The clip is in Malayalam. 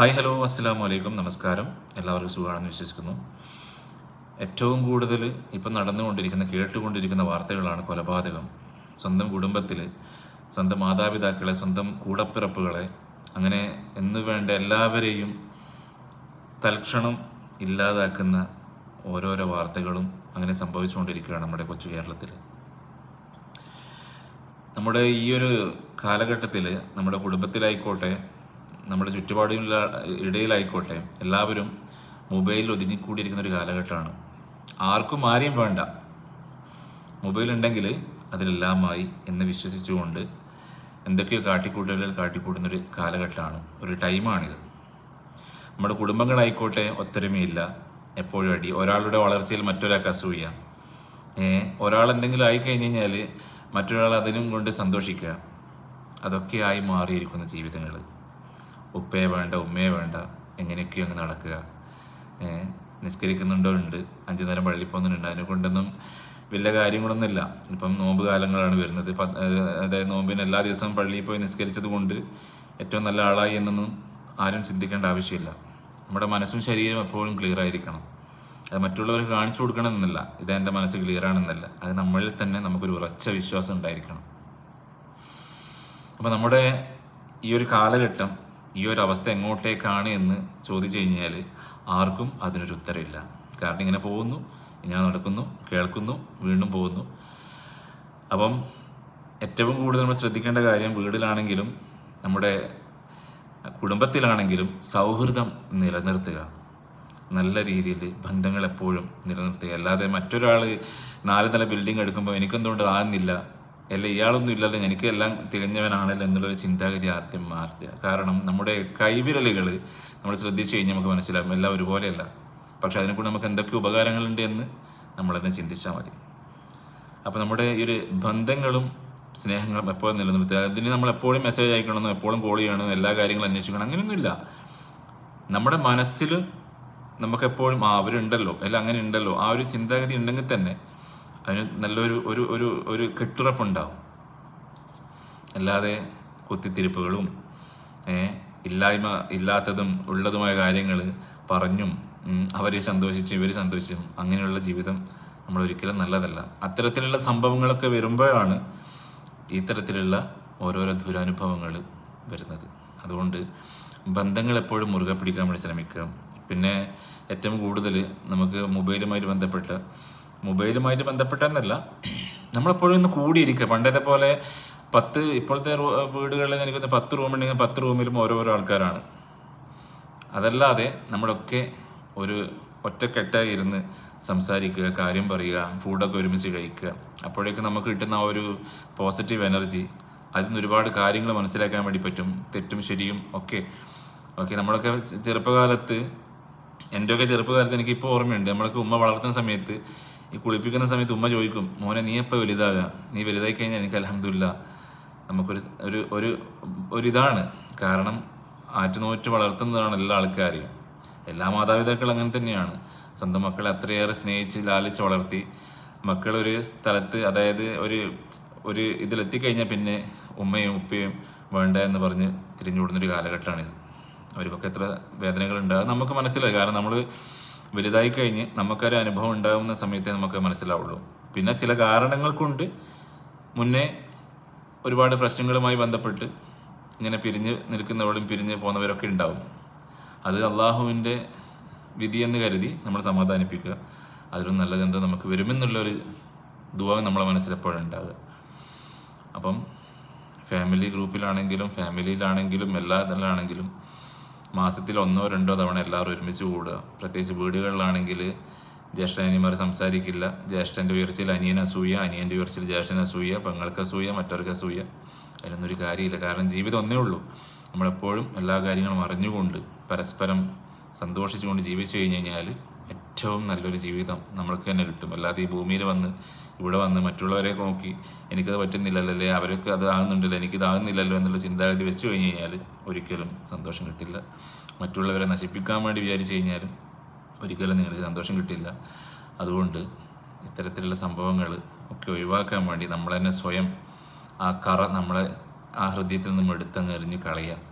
ഹായ് ഹലോ അസ്സാം വലൈക്കും നമസ്കാരം. എല്ലാവർക്കും സുഖമാണെന്ന് വിശ്വസിക്കുന്നു. ഏറ്റവും കൂടുതൽ ഇപ്പം നടന്നുകൊണ്ടിരിക്കുന്ന കേട്ടുകൊണ്ടിരിക്കുന്ന വാർത്തകളാണ് കൊലപാതകം. സ്വന്തം കുടുംബത്തിൽ സ്വന്തം മാതാപിതാക്കളെ സ്വന്തം കൂടപ്പിറപ്പുകളെ അങ്ങനെ എന്ന് വേണ്ട എല്ലാവരെയും തൽക്ഷണം ഇല്ലാതാക്കുന്ന ഓരോരോ വാർത്തകളും അങ്ങനെ സംഭവിച്ചുകൊണ്ടിരിക്കുകയാണ് നമ്മുടെ കൊച്ചു കേരളത്തിൽ നമ്മുടെ ഈ ഒരു കാലഘട്ടത്തിൽ നമ്മുടെ കുടുംബത്തിലായിക്കോട്ടെ നമ്മുടെ ചുറ്റുപാടിലുള്ള ഇടയിലായിക്കോട്ടെ എല്ലാവരും മൊബൈലിൽ ഒതുങ്ങിക്കൂടിയിരിക്കുന്ന ഒരു കാലഘട്ടമാണ്. ആർക്കും ആരെയും വേണ്ട. മൊബൈൽ ഉണ്ടെങ്കിൽ അതിലെല്ലാമായി എന്ന് വിശ്വസിച്ചുകൊണ്ട് എന്തൊക്കെയോ കാട്ടിക്കൂട്ടലുകൾ കാട്ടിക്കൂട്ടുന്നൊരു കാലഘട്ടമാണ്. ഒരു ടൈമാണിത്. നമ്മുടെ കുടുംബങ്ങളായിക്കോട്ടെ ഒത്തൊരുമയില്ല. എപ്പോഴും അടി. ഒരാളുടെ വളർച്ചയിൽ മറ്റൊരാൾക്ക് അസൂയ. ഒരാൾ എന്തെങ്കിലും ആയി കഴിഞ്ഞ് കഴിഞ്ഞാൽ മറ്റൊരാൾ അതിനും കൊണ്ട് സന്തോഷിക്കുക. അതൊക്കെയായി മാറിയിരിക്കുന്ന ജീവിതങ്ങൾ ഉപ്പയെ വേണ്ട ഉമ്മയെ വേണ്ട എങ്ങനെയൊക്കെയോ അങ്ങ് നടക്കുക. നിസ്കരിക്കുന്നുണ്ടോ? ഉണ്ട്. അഞ്ചു നേരം പള്ളിയിൽ പോകുന്നുണ്ട്. അതിനെ കൊണ്ടൊന്നും വലിയ കാര്യങ്ങളൊന്നുമില്ല. ഇപ്പം നോമ്പ് കാലങ്ങളാണ് വരുന്നത്. അതായത് നോമ്പിന് എല്ലാ ദിവസവും പള്ളിയിൽ പോയി നിസ്കരിച്ചത് കൊണ്ട് ഏറ്റവും നല്ല ആളായി എന്നൊന്നും ആരും ചിന്തിക്കേണ്ട ആവശ്യമില്ല. നമ്മുടെ മനസ്സും ശരീരവും എപ്പോഴും ക്ലിയർ ആയിരിക്കണം. അത് മറ്റുള്ളവർക്ക് കാണിച്ചു കൊടുക്കണമെന്നില്ല. ഇത് എന്റെ മനസ്സ് ക്ലിയർ ആണെന്നല്ല. അത് നമ്മളിൽ തന്നെ നമുക്കൊരു ഉറച്ച വിശ്വാസം ഉണ്ടായിരിക്കണം. അപ്പോൾ നമ്മുടെ ഈ ഒരു കാലഘട്ടം ഈ ഒരു അവസ്ഥ എങ്ങോട്ടേക്കാണ് എന്ന് ചോദിച്ചു കഴിഞ്ഞാൽ ആർക്കും അതിനൊരു ഉത്തരമില്ല. കാരണം ഇങ്ങനെ പോകുന്നു ഇങ്ങനെ നടക്കുന്നു കേൾക്കുന്നു വീണ്ടും പോകുന്നു. അപ്പം ഏറ്റവും കൂടുതൽ നമ്മൾ ശ്രദ്ധിക്കേണ്ട കാര്യം വീടിലാണെങ്കിലും നമ്മുടെ കുടുംബത്തിലാണെങ്കിലും സൗഹൃദം നിലനിർത്തുക. നല്ല രീതിയിൽ ബന്ധങ്ങൾ എപ്പോഴും നിലനിർത്തുക. അല്ലാതെ മറ്റൊരാൾ നാല് നില ബിൽഡിംഗ് എടുക്കുമ്പോൾ എനിക്കെന്തുകൊണ്ട് ആകുന്നില്ല അല്ല ഇയാളൊന്നും ഇല്ലല്ലോ. എനിക്ക് എല്ലാം തികഞ്ഞവനാണല്ലോ എന്നുള്ളൊരു ചിന്താഗതി ആദ്യം മാറ്റുക കാരണം നമ്മുടെ കൈവിരലുകൾ നമ്മൾ ശ്രദ്ധിച്ചു കഴിഞ്ഞാൽ നമുക്ക് മനസ്സിലാകും. എല്ലാം ഒരുപോലെയല്ല. പക്ഷെ അതിനെക്കൂടെ നമുക്ക് എന്തൊക്കെ ഉപകാരങ്ങളുണ്ട് എന്ന് നമ്മൾ തന്നെ ചിന്തിച്ചാൽ മതി. അപ്പോൾ നമ്മുടെ ഈ ഒരു ബന്ധങ്ങളും സ്നേഹങ്ങളും എപ്പോഴും നിലനിർത്തുക. അതിന് നമ്മൾ എപ്പോഴും മെസ്സേജ് അയക്കണമെന്നോ എപ്പോഴും കോൾ ചെയ്യണമെന്നോ എല്ലാ കാര്യങ്ങളും അന്വേഷിക്കണം. അങ്ങനെയൊന്നുമില്ല. നമ്മുടെ മനസ്സിൽ നമുക്കെപ്പോഴും ആ അവരുണ്ടല്ലോ. അല്ല അങ്ങനെ ഉണ്ടല്ലോ ആ ഒരു ചിന്താഗതി ഉണ്ടെങ്കിൽ തന്നെ അതിന് നല്ലൊരു ഒരു ഒരു ഒരു കെട്ടുറപ്പുണ്ടാവും. അല്ലാതെ കുത്തിത്തിരിപ്പുകളും ഇല്ലായ്മ ഇല്ലാത്തതും ഉള്ളതുമായ കാര്യങ്ങൾ പറഞ്ഞും അവർ സന്തോഷിച്ചും ഇവർ സന്തോഷിച്ചും അങ്ങനെയുള്ള ജീവിതം നമ്മൾ ഒരിക്കലും നല്ലതല്ല. അത്തരത്തിലുള്ള സംഭവങ്ങളൊക്കെ വരുമ്പോഴാണ് ഇത്തരത്തിലുള്ള ഓരോരോ ദുരനുഭവങ്ങൾ വരുന്നത്. അതുകൊണ്ട് ബന്ധങ്ങൾ എപ്പോഴും മുറുകെ പിടിക്കാൻ വേണ്ടി ശ്രമിക്കുക. പിന്നെ ഏറ്റവും കൂടുതൽ നമുക്ക് മൊബൈലുമായിട്ട് ബന്ധപ്പെട്ട മൊബൈലുമായിട്ട് ബന്ധപ്പെട്ടെന്നല്ല. നമ്മളെപ്പോഴും ഒന്ന് കൂടിയിരിക്കുക. പണ്ടത്തെ പോലെ പത്ത് ഇപ്പോഴത്തെ റൂ- വീടുകളിൽ എനിക്കൊന്ന് പത്ത് റൂമുണ്ടെങ്കിൽ പത്ത് റൂമിലും ഓരോരോ ആൾക്കാരാണ്. അതല്ലാതെ നമ്മളൊക്കെ ഒരു ഒറ്റക്കെട്ടായി ഇരുന്ന് സംസാരിക്കുക കാര്യം പറയുക ഫുഡൊക്കെ ഒരുമിച്ച് കഴിക്കുക. അപ്പോഴേക്കും നമുക്ക് കിട്ടുന്ന ആ ഒരു പോസിറ്റീവ് എനർജി അതിൽ നിന്ന് ഒരുപാട് കാര്യങ്ങൾ മനസ്സിലാക്കാൻ വേണ്ടി പറ്റും. തെറ്റും ശരിയും ഒക്കെ. ഓക്കെ നമ്മളൊക്കെ ചെറുപ്പകാലത്ത് എന്റെയൊക്കെ ചെറുപ്പകാലത്ത് എനിക്ക് ഇപ്പോൾ ഓർമ്മയുണ്ട്. നമ്മളൊക്കെ ഉമ്മ വളർത്തുന്ന സമയത്ത് ഈ കുളിപ്പിക്കുന്ന സമയത്ത് ഉമ്മ ചോദിക്കും മോനെ നീ എപ്പോൾ വലുതാകുക നീ വലുതായി കഴിഞ്ഞാൽ എനിക്ക് അലഹമില്ല നമുക്കൊരു ഒരു ഒരു ഒരിതാണ്. കാരണം ആറ്റുനോറ്റ് വളർത്തുന്നതാണ് എല്ലാ ആൾക്കാരെയും. എല്ലാ മാതാപിതാക്കളും അങ്ങനെ തന്നെയാണ്. സ്വന്തം മക്കളെ അത്രയേറെ സ്നേഹിച്ച് ലാലിച്ച് വളർത്തി മക്കളൊരു സ്ഥലത്ത് അതായത് ഒരു ഒരു ഇതിലെത്തിക്കഴിഞ്ഞാൽ പിന്നെ ഉമ്മയും ഉപ്പയും വേണ്ട എന്ന് പറഞ്ഞ് തിരിഞ്ഞുവിടുന്നൊരു കാലഘട്ടമാണിത്. അവർക്കൊക്കെ എത്ര വേദനകളുണ്ടാകും നമുക്ക് മനസ്സിലായി. കാരണം നമ്മൾ വലുതായി കഴിഞ്ഞ് നമുക്കൊരു അനുഭവം ഉണ്ടാകുന്ന സമയത്തേ നമുക്ക് മനസ്സിലാവുള്ളൂ. പിന്നെ ചില കാരണങ്ങൾ കൊണ്ട് മുന്നേ ഒരുപാട് പ്രശ്നങ്ങളുമായി ബന്ധപ്പെട്ട് ഇങ്ങനെ പിരിഞ്ഞ് നിൽക്കുന്നവരും പിരിഞ്ഞ് പോകുന്നവരൊക്കെ ഉണ്ടാവും. അത് അള്ളാഹുവിന്റെ വിധിയെന്ന് കരുതി നമ്മൾ സമാധാനിപ്പിക്കുക. അതിലും നല്ലതെന്തോ നമുക്ക് വരുമെന്നുള്ളൊരു ദുവാ നമ്മളെ മനസ്സിലെപ്പോഴും ഉണ്ടാകുക അപ്പം ഫാമിലി ഗ്രൂപ്പിലാണെങ്കിലും ഫാമിലിയിലാണെങ്കിലും എല്ലാ ഇതിലാണെങ്കിലും മാസത്തിൽ ഒന്നോ രണ്ടോ തവണ എല്ലാവരും ഒരുമിച്ച് കൂടുക. പ്രത്യേകിച്ച് വീടുകളിലാണെങ്കിൽ ജ്യേഷ്ഠ അനിയന്മാർ സംസാരിക്കില്ല. ജ്യേഷ്ഠന്റെ ഉയർച്ചയിൽ അനിയൻ അസൂയ അനിയന്റെ ഉയർച്ചയിൽ ജ്യേഷ്ഠൻ അസൂയ പെങ്ങൾക്ക് അസൂയ മറ്റവർക്ക് അസൂയ. അതിനൊന്നും ഒരു കാര്യമില്ല. കാരണം ജീവിതം ഒന്നേ ഉള്ളൂ. നമ്മളെപ്പോഴും എല്ലാ കാര്യങ്ങളും അറിഞ്ഞുകൊണ്ട് പരസ്പരം സന്തോഷിച്ചുകൊണ്ട് ജീവിച്ചു കഴിഞ്ഞു കഴിഞ്ഞാൽ ഏറ്റവും നല്ലൊരു ജീവിതം നമ്മൾക്ക് തന്നെ കിട്ടും. അല്ലാതെ ഈ ഭൂമിയിൽ വന്ന് ഇവിടെ വന്ന് മറ്റുള്ളവരെ നോക്കി എനിക്കത് പറ്റുന്നില്ലല്ലോ അല്ലേ അവരൊക്കെ അത് ആകുന്നുണ്ടല്ലോ എനിക്കിതാകുന്നില്ലല്ലോ എന്നുള്ള ചിന്താഗതി വെച്ച് കഴിഞ്ഞ് കഴിഞ്ഞാൽ ഒരിക്കലും സന്തോഷം കിട്ടില്ല. മറ്റുള്ളവരെ നശിപ്പിക്കാൻ വേണ്ടി വിചാരിച്ചു കഴിഞ്ഞാലും ഒരിക്കലും നിങ്ങൾക്ക് സന്തോഷം കിട്ടില്ല. അതുകൊണ്ട് ഇത്തരത്തിലുള്ള സംഭവങ്ങൾ ഒക്കെ ഒഴിവാക്കാൻ വേണ്ടി നമ്മൾ തന്നെ സ്വയം ആ കറ നമ്മളെ ആ ഹൃദയത്തിൽ നിന്നും എടുത്തങ്ങ് എറിഞ്ഞ് കളയുക.